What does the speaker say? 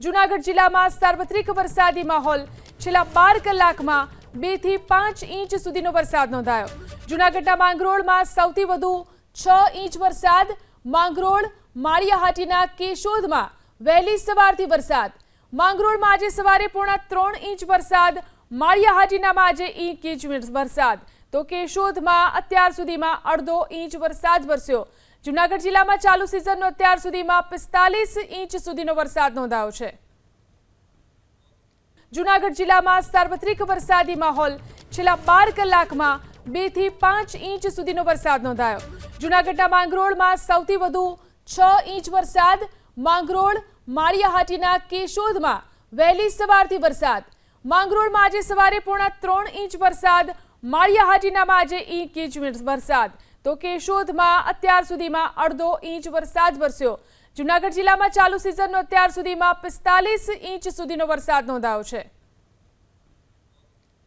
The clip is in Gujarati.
જુનાગઢ જિલ્લામાં સાર્વત્રિક વરસાદી માહોલ. છેલ્લા બાર કલાકમાં બેથી પાંચ ઇંચ સુધીનો વરસાદ નોંધાયો. જુનાગઢના માંગરોળમાં સૌથી વધુ છ ઇંચ વરસાદ, માંગરોળ, માળિયાહાટીના કેશોદમાં વહેલી સવારથી વરસાદ. માંગરોળમાં આજે સવારે પોણા ત્રણ ઇંચ વરસાદ, માળિયાહાટીનામાં આજે એક ઇંચ વરસાદ. તો કેશોદમાં અત્યાર સુધીમાં અડધો ઇંચ વરસાદ વરસ્યો. જુનાગઢ જિલ્લામાં ચાલુ સિઝનનો અત્યાર સુધીમાં પિસ્તાલીસ ઇંચ સુધીનો વરસાદ નોંધાયો છે. જુનાગઢ જિલ્લામાં સાર્વત્રિક વરસાદી માહોલ. છેલ્લા બાર કલાકમાં બેથી પાંચ ઇંચ સુધીનો વરસાદ નોંધાયો. જુનાગઢના માંગરોળમાં સૌથી વધુ છ ઇંચ વરસાદ, માંગરોળ, માળિયાહાટીના કેશોદમાં વહેલી સવારથી વરસાદ. માંગરોળમાં આજે સવારે પોણા ત્રણ ઇંચ વરસાદ માળિયા હાજીનામાં આજે એક ઇંચ વરસાદ. તો કેશોદમાં અત્યાર સુધીમાં અડધો ઇંચ વરસાદ વરસ્યો. જુનાગઢ જિલ્લામાં ચાલુ સિઝનનો અત્યાર સુધીમાં પિસ્તાલીસ ઇંચ સુધીનો વરસાદ નોંધાયો છે.